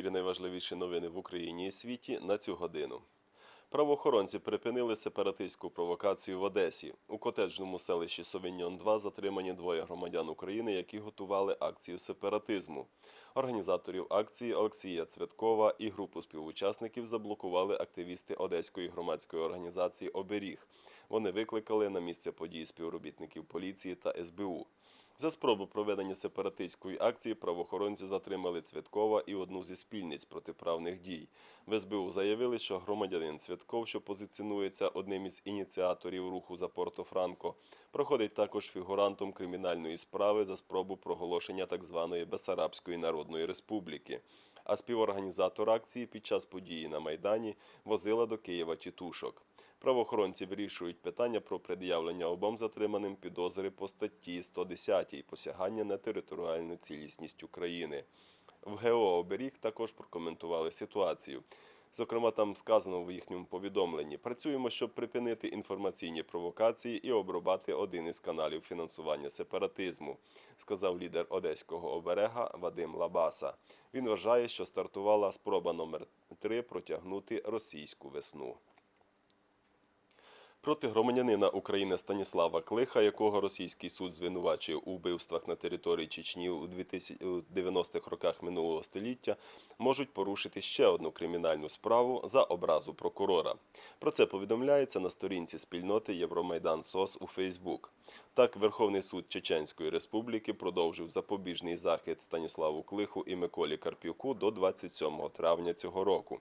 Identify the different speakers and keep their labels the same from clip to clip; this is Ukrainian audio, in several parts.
Speaker 1: ефірі найважливіші новини в Україні і світі на цю годину. Правоохоронці припинили сепаратистську провокацію в Одесі. У котеджному селищі Совіньон 2 затримані двоє громадян України, які готували акцію сепаратизму. Організаторів акції Олексія Цветкова і групу співучасників заблокували активісти Одеської громадської організації Оберіг. Вони викликали на місце події співробітників поліції та СБУ. За спробу проведення сепаратистської акції правоохоронці затримали Цвяткова і одну зі спільниць протиправних дій. В СБУ заявили, що громадянин Цвятков, що позиціонується одним із ініціаторів руху за Порто-Франко, проходить також фігурантом кримінальної справи за спробу проголошення так званої Бесарабської Народної Республіки. А співорганізатор акції під час події на Майдані возила до Києва тітушок. Правоохоронці вирішують питання про пред'явлення обом затриманим підозри по статті 110 посягання на територіальну цілісність України. В ГО «Оберіг» також прокоментували ситуацію. Зокрема, там сказано в їхньому повідомленні: працюємо, щоб припинити інформаційні провокації і обрубати один із каналів фінансування сепаратизму, сказав лідер одеського оберега Вадим Лабаса. Він вважає, що стартувала спроба номер 3 протягнути російську весну. Проти громадянина України Станіслава Клиха, якого російський суд звинувачує у вбивствах на території Чечні у 2000 у 90-х роках минулого століття, можуть порушити ще одну кримінальну справу за образу прокурора. Про це повідомляється на сторінці спільноти Євромайдан СОС у Фейсбук. Так, Верховний суд Чеченської Республіки продовжив запобіжний захід Станіславу Клиху і Миколі Карпюку до 27 травня цього року.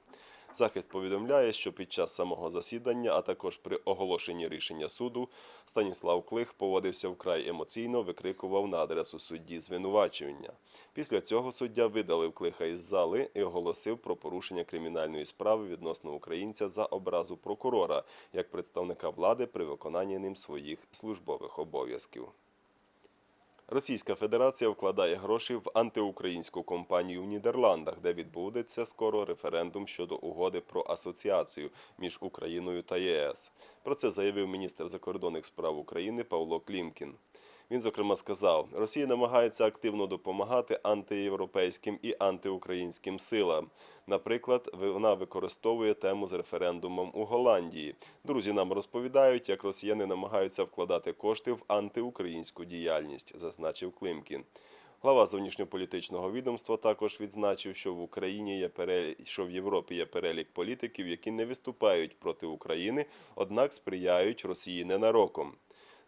Speaker 1: Захист повідомляє, що під час самого засідання, а також при оголошенні рішення суду, Станіслав Клих поводився вкрай емоційно, викрикував на адресу судді звинувачення. Після цього суддя видалив Клиха із зали і оголосив про порушення кримінальної справи відносно українця за образу прокурора як представника влади при виконанні ним своїх службових обов'язків. Російська Федерація вкладає гроші в антиукраїнську компанію в Нідерландах, де відбудеться скоро референдум щодо угоди про асоціацію між Україною та ЄС. Про це заявив міністр закордонних справ України Павло Клімкін. Він, зокрема, сказав, Росія намагається активно допомагати антиєвропейським і антиукраїнським силам. Наприклад, вона використовує тему з референдумом у Голландії. Друзі нам розповідають, як росіяни намагаються вкладати кошти в антиукраїнську діяльність, зазначив Климкін. Глава зовнішньополітичного відомства також відзначив, що в Україні є перелік, що в Європі є перелік політиків, які не виступають проти України, однак сприяють Росії ненароком.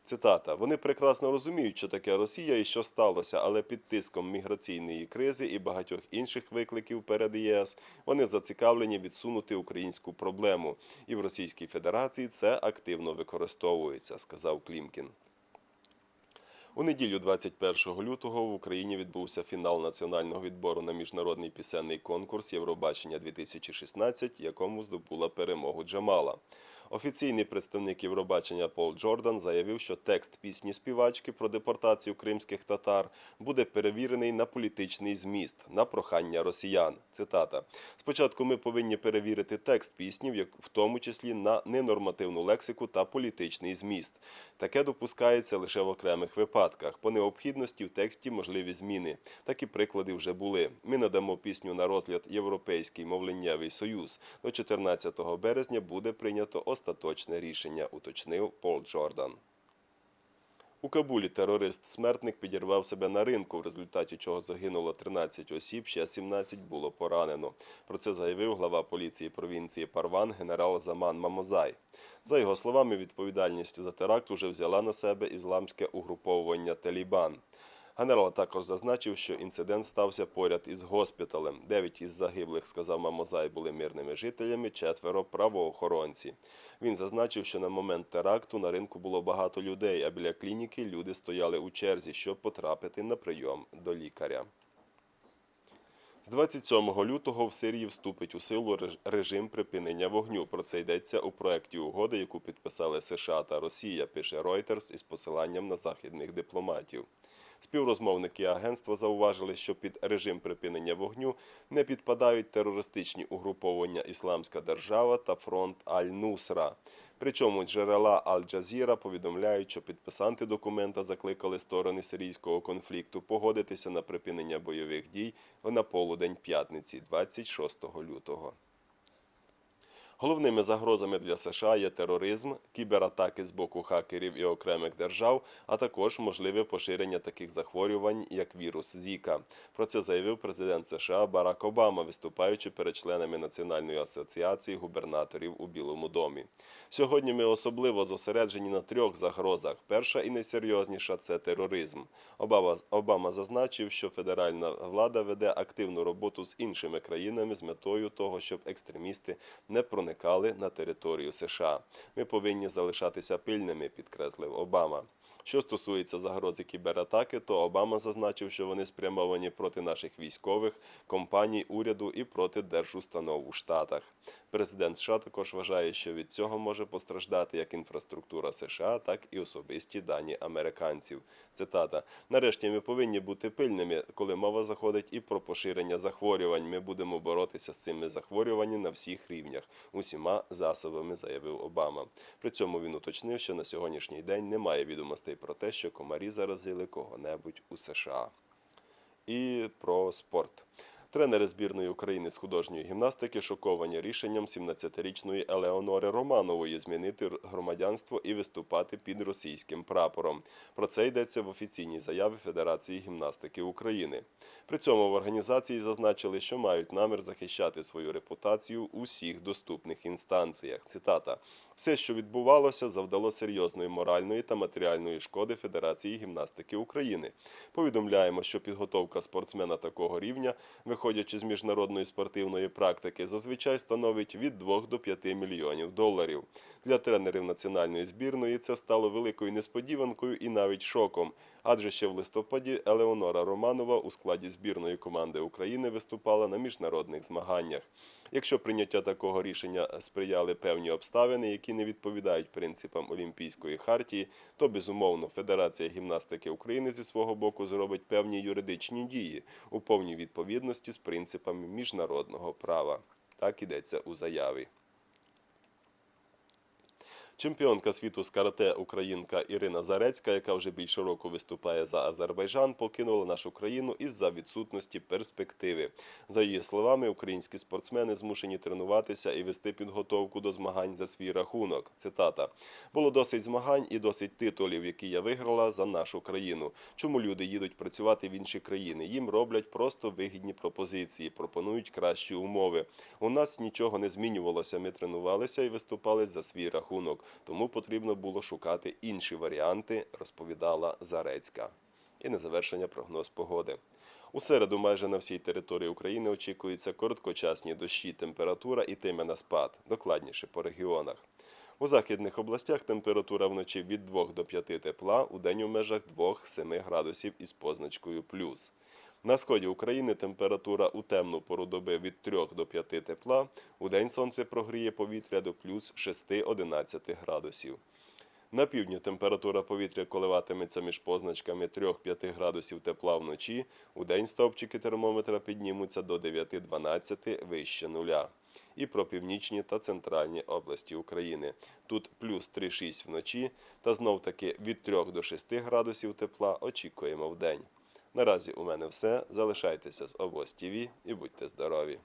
Speaker 1: Цитата: вони прекрасно розуміють, що таке Росія і що сталося, але під тиском міграційної кризи і багатьох інших викликів перед ЄС вони зацікавлені відсунути українську проблему. І в Російській Федерації це активно використовується, сказав Клімкін. У неділю 21 лютого в Україні відбувся фінал національного відбору на міжнародний пісенний конкурс Євробачення 2016, якому здобула перемогу Джамала. Офіційний представник Євробачення Пол Джордан заявив, що текст пісні співачки про депортацію кримських татар буде перевірений на політичний зміст на прохання росіян. Цитата: спочатку ми повинні перевірити текст пісні, в тому числі на ненормативну лексику та політичний зміст. Таке допускається лише в окремих випадках. По необхідності в тексті можливі зміни. Такі приклади вже були. Ми надамо пісню на розгляд Європейський мовленнєвий союз. До 14 березня буде прийнято остаточне рішення, уточнив Пол Джордан. У Кабулі терорист-смертник підірвав себе на ринку, в результаті чого загинуло 13 осіб, ще 17 було поранено. Про це заявив глава поліції провінції Парван генерал Заман Мамозай. За його словами, відповідальність за теракт уже взяла на себе ісламське угруповування Талібан. Генерал також зазначив, що інцидент стався поряд із госпіталем. Дев'ять із загиблих, сказав Мамозай, були мирними жителями, четверо правоохоронці. Він зазначив, що на момент теракту на ринку було багато людей, а біля клініки люди стояли у черзі, щоб потрапити на прийом до лікаря. З 27 лютого в Сирії вступить у силу режим припинення вогню. Про це йдеться у проєкті угоди, яку підписали США та Росія, пише Reuters із посиланням на західних дипломатів. Співрозмовники агентства зауважили, що під режим припинення вогню не підпадають терористичні угруповання Ісламська держава та фронт Аль-Нусра. Причому джерела Аль-Джазіра повідомляють, що підписанти документа закликали сторони сирійського конфлікту погодитися на припинення бойових дій на полудень п'ятниці, 26 лютого. Головними загрозами для США є тероризм, кібератаки з боку хакерів і окремих держав, а також можливе поширення таких захворювань, як вірус Зіка. Про це заявив президент США Барак Обама, виступаючи перед членами Національної асоціації губернаторів у Білому домі. Сьогодні ми особливо зосереджені на трьох загрозах. Перша і найсерйозніша це тероризм. Обама, Обама зазначив, що федеральна влада веде активну роботу з іншими країнами з метою того, щоб екстремісти не проникали на територію США. Ми повинні залишатися пильними, підкреслив Обама. Що стосується загрози кібератаки, то Обама зазначив, що вони спрямовані проти наших військових, компаній, уряду і проти держустанов у Штатах. Президент США також вважає, що від цього може постраждати як інфраструктура США, так і особисті дані американців. Цитата: нарешті ми повинні бути пильними, коли мова заходить і про поширення захворювань. Ми будемо боротися з цими захворюваннями на всіх рівнях, усіма засобами, заявив Обама. При цьому він уточнив, що на сьогоднішній день немає відомостей про те, що комарі заразили кого-небудь у США. І про спорт. Тренери збірної України з художньої гімнастики шоковані рішенням 17-річної Елеонори Романової змінити громадянство і виступати під російським прапором. Про це йдеться в офіційній заяві Федерації гімнастики України. При цьому в організації зазначили, що мають намір захищати свою репутацію у всіх доступних інстанціях. Цитата: все, що відбувалося, завдало серйозної моральної та матеріальної шкоди Федерації гімнастики України. Повідомляємо, що підготовка спортсмена такого рівня, виходячи з міжнародної спортивної практики, зазвичай становить від 2 до 5 мільйонів доларів. Для тренерів національної збірної це стало великою несподіванкою і навіть шоком. Адже ще в листопаді Елеонора Романова у складі збірної команди України виступала на міжнародних змаганнях. Якщо прийняття такого рішення сприяли певні обставини, які не відповідають принципам Олімпійської хартії, то безумовно Федерація гімнастики України зі свого боку зробить певні юридичні дії у повній відповідності з принципами міжнародного права. Так ідеться у заяві. Чемпіонка світу з карате українка Ірина Зарецька, яка вже більше року виступає за Азербайджан, покинула нашу країну із-за відсутності перспективи. За її словами, українські спортсмени змушені тренуватися і вести підготовку до змагань за свій рахунок. Цитата: було досить змагань і досить титулів, які я виграла за нашу країну. Чому люди їдуть працювати в інші країни? Їм роблять просто вигідні пропозиції, пропонують кращі умови. У нас нічого не змінювалося. Ми тренувалися і виступали за свій рахунок тому потрібно було шукати інші варіанти, розповідала Зарецька. І на завершення прогноз погоди. У середу майже на всій території України очікуються короткочасні дощі, температура і тиме на спад, докладніше по регіонах. У західних областях температура вночі від 2 до 5 тепла, у день у межах 2-7 градусів із позначкою плюс. На сході України температура у темну пору доби від 3 до 5 тепла, у день сонце прогріє повітря до плюс 6-11 градусів. На півдні температура повітря коливатиметься між позначками 3-5 градусів тепла вночі, у день стовпчики термометра піднімуться до 9-12 вище нуля. І про північні та центральні області України. Тут плюс 3-6 вночі, та знов таки від 3 до 6 градусів тепла очікуємо в день. Наразі у мене все. Залишайтеся з обоз ТІВІ і будьте здорові!